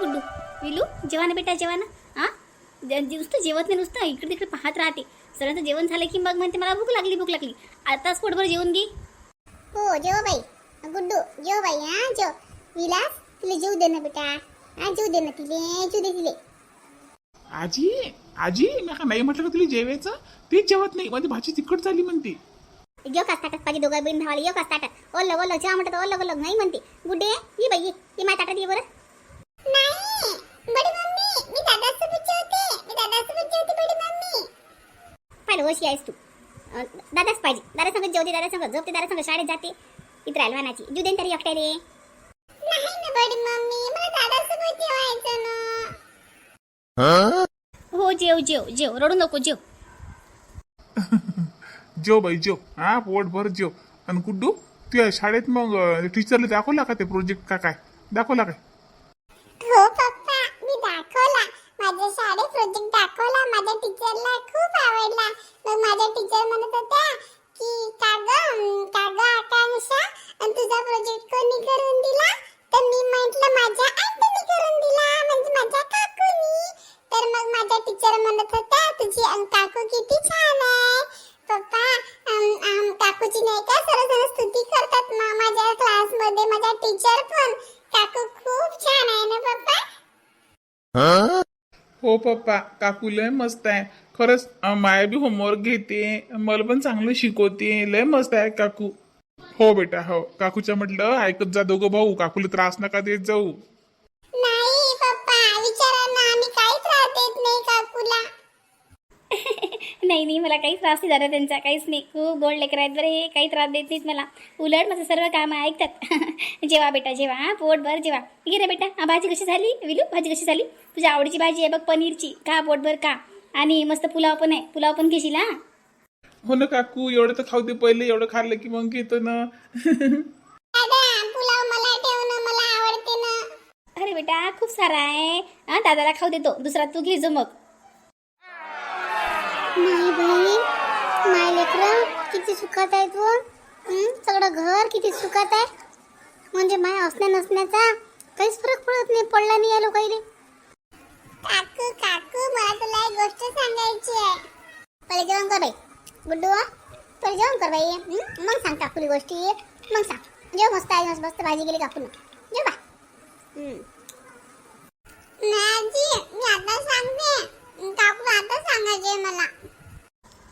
गुड्डू. विलू जेवा ना बेटा जेवा ना हां नुसतं जेवत नाही नुसतं इकडे तिकडे पाहत राहते. सगळ्यांचं जेवण झालं की मग म्हणते मला भूक लागली भूक लागली. आताच पोटभर जेवून घे. हो जेव बाई. गुड्डू जेव बाई. हा जेव. विलास तिला जेव दे ना बेटा. हा जेव दे ना तिले जेव दे तिले. आजी आजी मी का नाही म्हटलं का तुला जेवायचं? तेच जेवत नाही. माझी भाजी तिखट झाली म्हणते. जेव का ताटात पाहिजे दोघा बहीण भावाला येऊ का ताटात. ओलं ओलं जेव्हा म्हणतात ओलं ओलं नाही म्हणते. गुड्डे ये बाई ये. ये माझ्या ताटात ये बरं. पाहिलं वशी आहेस तू. दादाच पाहिजे दादा संगत जेवते दादा संगत झोपते दादा संगत शाळेत जाते. इतर अलवानाची. जीव देन तरी एकट्या रे हो? जेव जेव जेव. रडू नको जेव. जेव बाई जेव. हा पोटभर जेव. आणि गुड्डू तुझ्या शाळेत मग टीचरला दाखवला का ते प्रोजेक्ट का काय? दाखवला काय हो पप्पा मी दाखवला माझ्या शाळेत प्रोजेक्ट दाखवला माझ्या टीचरला खूप आवडला मग माझ्या टीचर म्हणत होत्या की का ग अं, का ग आकांक्षा अन् तुझा प्रोजेक्ट कोणी करून दिला तर मी म्हंटल माझ्या आंटीने करून दिला म्हणजे माझ्या काकूनी तर मग माझ्या टीचर म्हणत होत्या तुझी अं, काकू किती छान आहे पप्पा अं, अं, काकूची नाही का सर्वजण स्तुती करतात मा- माझ्या क्लासमध्ये माझ्या टीचर पण काकू खूप छान आहे ना पप्पा हो पप्पा. काकू लय मस्त आहे. खरंच अं, माया बी होमवर्क घेते. मला पण चांगलं शिकवते. लय मस्त आहे काकू. हो बेटा हो. काकूच्या म्हटलं ऐकत जा दोघं भाऊ. काकूला त्रास नका देत जाऊ. नाही नाही मला काहीच त्रास नाही झाला त्यांचा काहीच नाही. खूप गोड लेकर आहेत बरे हे काही त्रास देत नाहीत मला. उलट माझं सर्व कामं ऐकतात. जेवा बेटा जेवा हा पोटभर जेवा. घे रे बेटा हा भाजी कशी झाली? विलू भाजी कशी झाली? तुझ्या आवडीची भाजी आहे बघ पनीरची. का पोटभर का आणि मस्त पुलाव पण आहे. पुलाव पण घेशील हा? हो ना काकू एवढं तर खाऊ दे पहिले एवढं खाल्लं की मग घेतो ना. दादा पुलाव मला ठेव ना मला आवडते ना. अरे बेटा खूप सारा आहे. हा दादाला खाऊ देतो. दुसरा तू घे जो मग. नाही बहीण माय लेकर किती सुखात आहे तू हं? सगळं घर किती सुखात आहे. म्हणजे माय असण्या नसण्याचा काहीच फरक पडत नाही पडला नाही या लोकाईले. काकू काकू मला तुला एक गोष्ट सांगायची आहे. पहिले जेवण कर बाई. गुड्डू पहिले जेवण कर बाई? मग सांग काकूली गोष्टी. मग सांग. जेव मस्त आहे मस्त मस्त भाजी गेली काकून. जेव बा. नाही मी आता काकू आता सांगायचे मला.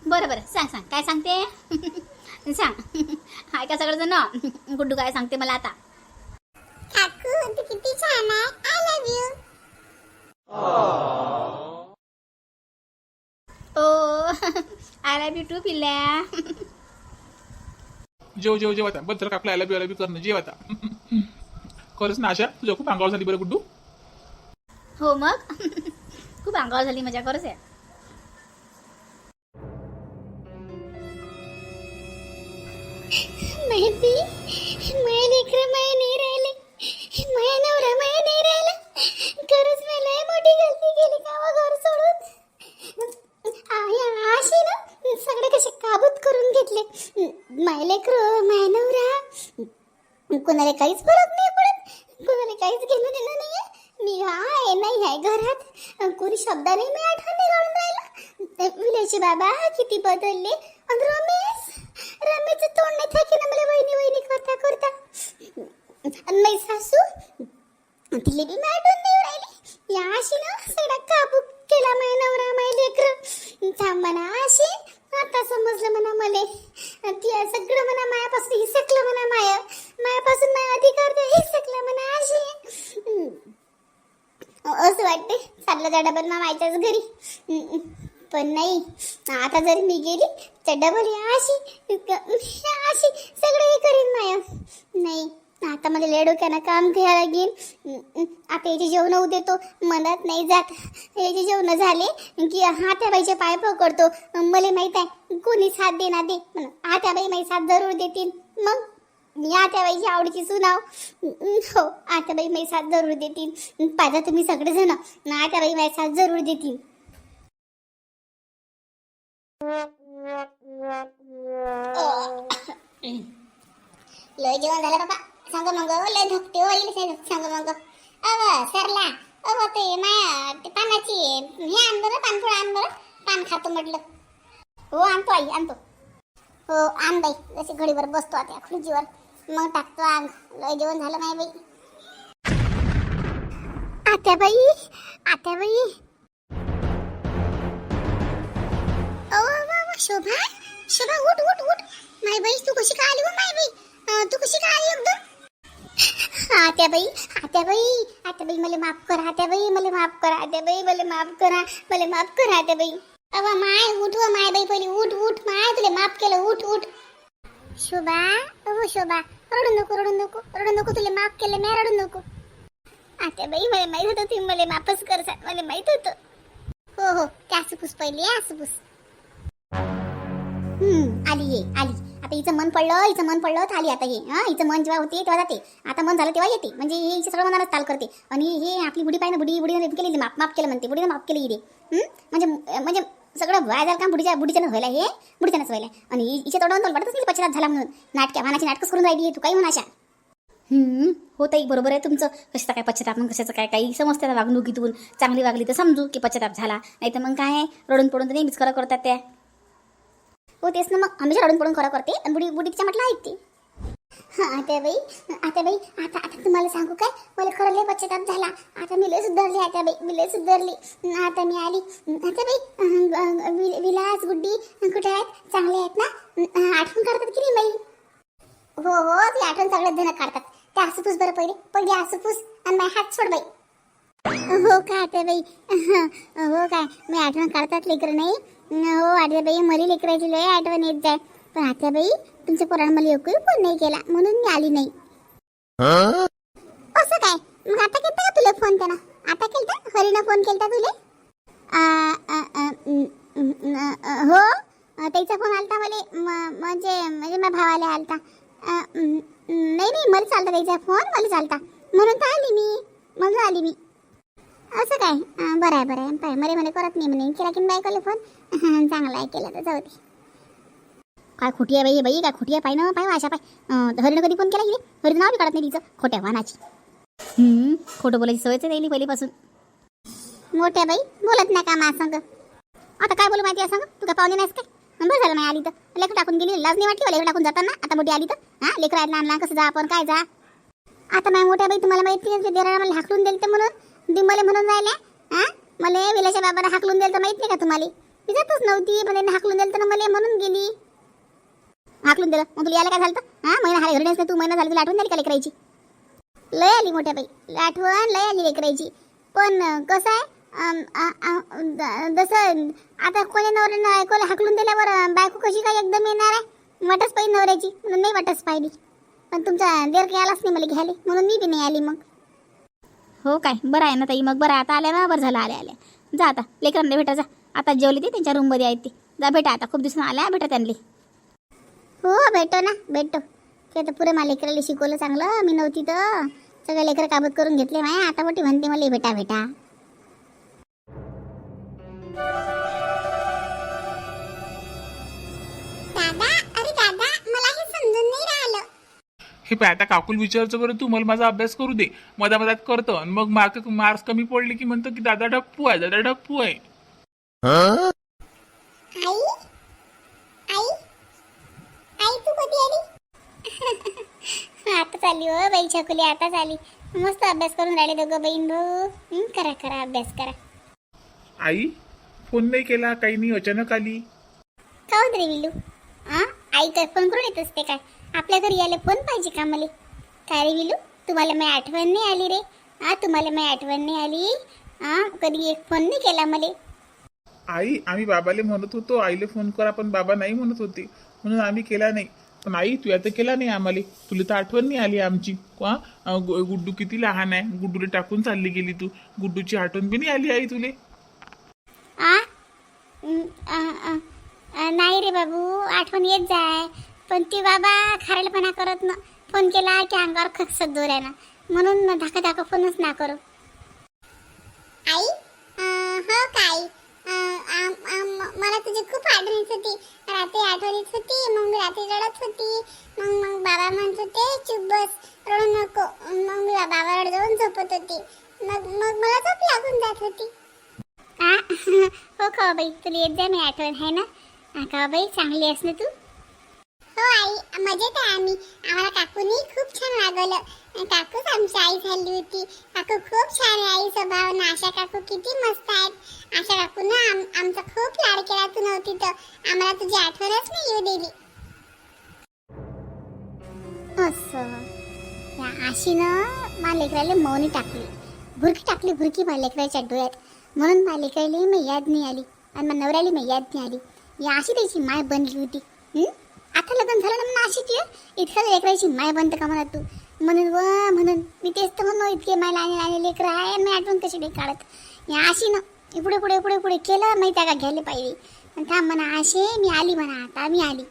बरं बरं. सांग सांग. काय सांगते? सांग. ऐका सगळं गुड्डू काय सांगते मला आता? काकू तू किती छान आहे. आय लव्ह यू ओ आय लव्ह यू टू पिल्ल्या. जेव जेव जेव आता. बद्दल काकला आला बी आला बी करणं. जेव आता. खरंच ना आशा? तुझ्या खूप अंगावर झाली बरं गुड्डू. हो मग? खूप अंगावर झाली मजा खरंच आहे. माहिती माय लेकर माय नाही राहिले माय नवरा माय नाही राहिला खरंच मी लय मोठी गलती केली का व घर सोडून आ- आशी ना सगळे कसे काबूत करून घेतले माय लेकर माय नवरा कोणाला काहीच फरक नाही पडत कोणाला काहीच घेणं देणं नाहीये मी आहे नाही आहे घरात कोणी शब्दाने मी आठवण नाही काढून राहिला विलायचे बाबा किती बदलले आणि रमेश रमेशचं तोंड नाही थाकी ना मला वहिनी वहिनी करता करता. आणि माझी सासू तिले बी मी आठवण नाही राहिली या अशी ना सगळा काबू केला माय नवरा माय लेकर. थांब म्हणा अशी आता समजलं म्हणा मले. ती सगळं म्हणा मायापासून हिसकलं म्हणा माया. मायापासून माया अधिकार ते हिसकलं म्हणा अशी असं वाटते चाललं त्या डबल मा मायच्याच घरी पण नाही. आता जर मी गेली तर डबल अशी अशी सगळं हे करीन माया. नाही आता मला लेडोक्यानं काम घ्यायला लागेल. आता याचे जेवण देतो मनात नाही जात. याचे जेवण झाले की हा त्या पाय पकडतो. मला माहीत आहे कोणी साथ देणार दे म्हणून. हा त्या बाई माझी साथ जरूर देतील. मग मी आत्याबाईची आवडीची सुनाव. हो आत्याबाई माझी साथ जरूर देतील. पाहिजे तुम्ही सगळेजण. आत्याबाई माझी साथ जरूर देतील. लय जेवण झालं बाबा. सांग मग लय धकते होईल सांग मग. अव सरला. अव ते माया ते पानाची हे आण बरं पानफळ आण बरं. पान खातो म्हटलं. हो आणतो आई आणतो. हो आण बाई. जसे घडीवर बसतो आता खुर्चीवर. मग टाकतो आग. लय जेवण झालं नाही बाई. आत्याबाई आत्या बाई. शोभा? शोभा उठ उठ उठ. माय बाई तू कशी काय आली हो माय बाई? तू कशी काय आली एकदम? आत्याबाई आत्या बाई मला माफ करा आत्याबाई मला माफ करा आत्याबाई मला माफ करा मला माफ करा आत्याबाई. अवा माय उठ व माय बाई पहिली उठ उठ. माय तुला माफ केलं उठ उठ. शोभा अहो शोभा रडू नको रडू नको रडू नको तुला माफ केलं मी रडू नको. आत्याबाई मला माहीत होतं तुम्ही मला माफच करसाल मला माहीत होतं. हो हो ते आसूपूस पहिली आसूपूस हम्म आली ये आली. आता हिचं मन पडलं हिचं मन पडलं तर आली आता हे हा हिचं मन जेव्हा होते तेव्हा जाते. आता मन झालं तेव्हा येते. म्हणजे हे हिचं सर्व मनालाच ताल करते. आणि हे आपली बुडी पाहिजे बुडी बुडीनं केली माफ माफ केलं म्हणते. बुडीनं माफ केली इथे म्हणजे म्हणजे सगळं व्हाय झालं काम बुडीच्या बुडीच्यानं व्हायला हे बुडीच्यानंच व्हायला. आणि हिच्या तोंडावर तर वाटतच नाही पश्चात झाला म्हणून. नाटक्या मनाची नाटकच करून राहिली तू काही म्हणा अशा. हम्म, हो ताई बरोबर आहे तुमचं. कशाचा काय पश्चाताप मग कशाचं काय काही समजते वागणुकीतून. चांगली वागली तर समजू की पश्चाताप झाला. नाही तर मग काय? रडून पडून तर नेहमीच खरं करतात त्या. हो तेच ना मग. हमेशा रडून पडून खरं करते आणि बुडी बुडी तिच्या म्हटलं ऐकते. हा आता बाई आता बाई आता आता तुम्हाला सांगू काय? मला खरं लय पश्चाताप झाला. आता मी लय सुधारली आता बाई मी लय सुधारली. आता मी आली. आता बाई विलास गुड्डी कुठे आहेत? चांगले आहेत ना? आठवण काढतात की नाही बाई? हो हो ती आठवण सगळ्यात जण काढतात. ते आसुपूस बरं पहिले. पहिले आसुपूस आणि माझे हात सोड बाई. हो का आता बाई? हो काय मी आठवण काढतात लेकर नाही? हो आता बाई मरी लेकराची लय आठवण येत जाय. पण आता बाई तुमच्या पोरानं मला एकही फोन नाही केला म्हणून मी आली नाही. असं काय? मग आता केलता का तुला फोन त्यानं? आता केलता? हरीनं फोन केलता तुले? हो? त्याचा फोन आलता मला म्हणजे म्हणजे माझ्या भावाला आलता. नाही नाही मला चालता त्याचा फोन मला चालता. म्हणून तर आली मी म्हणून आली मी. असं काय? बरं आहे बरं आहे. पाय मरे म्हणे करत नाही म्हणे. केला की बायकोला फोन चांगला आहे केला तर जाऊ दे काय खोटी आहे बाई बाई काय खोटी आहे पाय ना पाय आशा पाय. हरीनं कधी फोन केला की हरीनं नाव बी काढत नाही तिचं. खोट्या वानाची. खोटं बोलायची सवयच राहिली पहिलीपासून. मोठ्या बाई बोलत नाही का मा सांग? आता काय बोलू माहिती आहे सांग? तू काय पाहुणे नाहीस काय? बरं झालं नाही आली तर. लेकर टाकून गेली लाज नाही वाटली हो लेकर टाकून जाताना? आता मोठी आली तर? हा लेकर आहेत लहान लहान कसं जा आपण काय जा? आता माझ्या मोठ्या बाई तुम्हाला माहिती आहे देराला मला हाकलून दिली तर म्हणून. डिंबले म्हणून राहिले? हा? मला विलाच्या बाबाला हाकलून दिलं तर माहीत नाही का तुम्हाला? मी जातच नव्हती पण त्यांनी हाकलून दिलं तर मला म्हणून गेली. हाकलून दिलं. मग तुला यायला काय झालं हा? महिना हा घरी तू महिना झाला तुला आठवण झाली का लेकरायची? लय आली मोठ्या बाई. आठवण लय आली लेकरायची. पण कसं आहे? जसं आता कोणी नवऱ्यानं ऐकवलं हाकलून दिल्यावर बायको कशी काय एकदम येणार आहे? वाटच पाहिजे नवऱ्याची. म्हणून नाही वाटच पाहिली. पण तुमचा देर काही आलाच नाही मला घ्यायला. म्हणून मी बी नाही आली मग. हो काय? बरं आहे ना ताई. मग बरं आता आल्या ना? बरं झालं आल्या आल्या. जा आता. लेकरांना भेटा जा. आता जेवली ते त्यांच्या रूममध्ये आहेत ते. जा भेटा आता. खूप दिवसांना आल्या भेटा त्यांनी. हो भेटो ना. भेटतो ते तर पुरे मला लेकराला शिकवलं चांगलं. मी नव्हती तर. सगळे लेकरं काबत करून घेतले माय. आता मोठी म्हणते मला भेटा भेटा. हे पाय आता काकूल विचारचं बरं तू मला माझा अभ्यास करू दे. मधा मधात करतो. आणि मग मार्क मार्क्स कमी पडले की म्हणतो की दादा ढप्पू आहे दादा ढप्पू आहे. आई? आई? आई तू कधी आली? आता चालली हो बाई छकुली आता चाली मस्त अभ्यास करून राहिले दोघं बहीण भाऊ. करा करा अभ्यास करा. आई फोन नाही केला काही नाही अचानक आली. का रे विलू? हा आई काय फोन करून येत असते काय? आपल्या घरी यायला फोन पाहिजे का मला? काय रे विलू? तुम्हाला मी आठवण नाही आली रे. हा तुम्हाला मी आठवण नाही आली? हा कधी एक फोन नाही केला मला? आई आम्ही बाबाले म्हणत होतो आईले फोन करा पण बाबा नाही म्हणत होते. म्हणून आम्ही केला नाही. पण आई तू आता केला नाही आम्हाला. तुला तर आठवण नाही आली आमची? अं, गु- गुड्डू किती लहान आहे. गुड्डूला टाकून चालली गेली तू. गुड्डूची आठवण बी नाही आली आई तुले? आ? आ, आ, आ, नाही रे बाबू आठवण येत जाय. पण ती बाबा खारेलपणा करत ना फोन केला की अंगावर खसत दोऱ्यानं. म्हणून धाका धाका फोनच ना करू. आई? हो काय मला तुझी खूप आठवण येत होती. रात्री आठवण येत होती मग रात्री रडत होती. मग मग बाबा म्हणत होते चुप बस रडू नको. मग मी बाबावर जाऊन झोपत होती. मग मग मला झोप लागून जात होती. हो का बाई तुला येत जा मी आठवण आहे ना? का बाई चांगली आहेस ना तू? हो आई मजेत आहे आम्ही. आम्हाला काकूनी खूप छान वागवलं. काकूच आमची आई झाली होती. काकू खूप छान आहे आई स्वभाव ना आशा काकू किती मस्त आहेत. आशा काकून आम, आमचा खूप लाड केला तू नव्हती तर. आम्हाला तुझी आठवणच नाही येऊ दिली. असं. या आशीनं मा लेकराला मौनी टाकली. भुरकी टाकली भुरकी मा लेकराच्या डोळ्यात. म्हणून मा लेकराला मी याद नाही आली. आणि मा नवऱ्याला मी याद नाही आली. या अशी त्याची माय बनली होती. आता लग्न झालं ना अशीच आशीची इतक्या लेकराची माय बनतं का म्हणा तू? म्हणून व म्हणून. मी तेच तर म्हणून इतके माय लहान लहान लेकरं आहे मी आठवण कशी नाही काढत. या आशीनं पुढे पुढे पुढे पुढे केलं माहिती आहे का घ्यायला पाहिजे आणि थांब म्हणा असे मी आली म्हणा आता मी आली.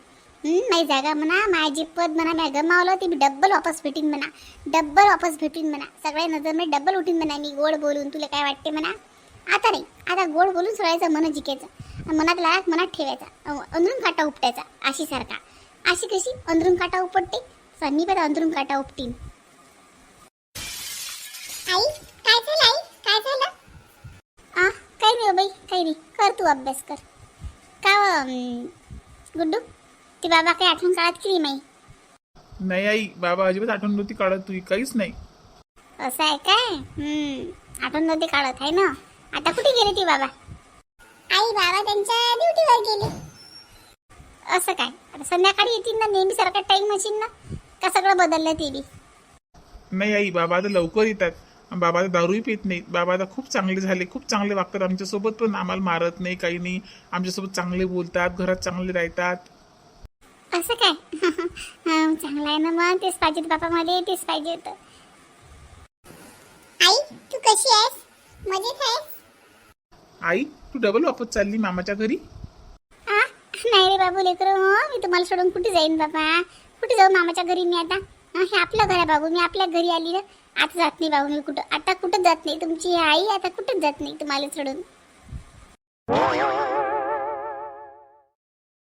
माझी जागा म्हणा माझी पद म्हणा मी गमावलं ती मी डब्बल वापस भेटीन म्हणा. डब्बल वापस भेटीन म्हणा. सगळ्या नजर मी डब्बल उठीन म्हणा मी गोड बोलून. तुला काय वाटते म्हणा? आता नाही. आता गोड बोलून सोडायचं मन जिकायचं मनात लाग मनात ठेवायचा. अंदरून काटा उपटायचा अशी सारखा. अशी कशी? अंदरून काटा उपटते. सन्नी पण अंदरून काटा उपटीन. आई काय झालं आई? काय झालं? आ काही नाही हो बाई काही नाही. कर तू अभ्यास कर. का अं, गुड्डू? ती बाबा काही आठवण काढत की नाही नाही आई बाबा अजिबात आठवण नव्हती काढत तुझी काहीच नाही. असं आहे काय? हम्म आठवण नव्हती काढत आहे ना? आता कुठे गेले ती बाबा? आई बाबा त्यांच्या ड्युटीवर गेले. असं काय? आता संध्याकाळी येतील ना नेहमी सारखा टाइम मशीन ना? का सगळं बदललं ते बी? नाही आई बाबा आता लवकर येतात. बाबा आता दारूही पित नाहीत. बाबा आता खूप चांगले झाले. खूप चांगले वागतात. आमच्यासोबत पण आम्हाला मारत नाही काही नाही. आमच्यासोबत चांगले बोलतात. घरात चांगले राहतात. असं काय? हं, चांगलं आहे ना मग? तेच पाहिजे होतं बापा मध्ये तेच पाहिजे होतं. आई तू कशी आहेस? मजेत आहेस आई? तू डबल वापस चालली मामाच्या घरी? आ? नाही रे बाबू लेकर हो मी तुम्हाला सोडून कुठे जाईन बाबा? कुठे जाऊ मामाच्या घरी मी आता? हे आपलं घर आहे बाबू मी आपल्या घरी आली ना. आता जात नाही बाबू मी कुठं. आता कुठं जात नाही तुमची आई आता कुठंच जात नाही तुम्हाला सोडून?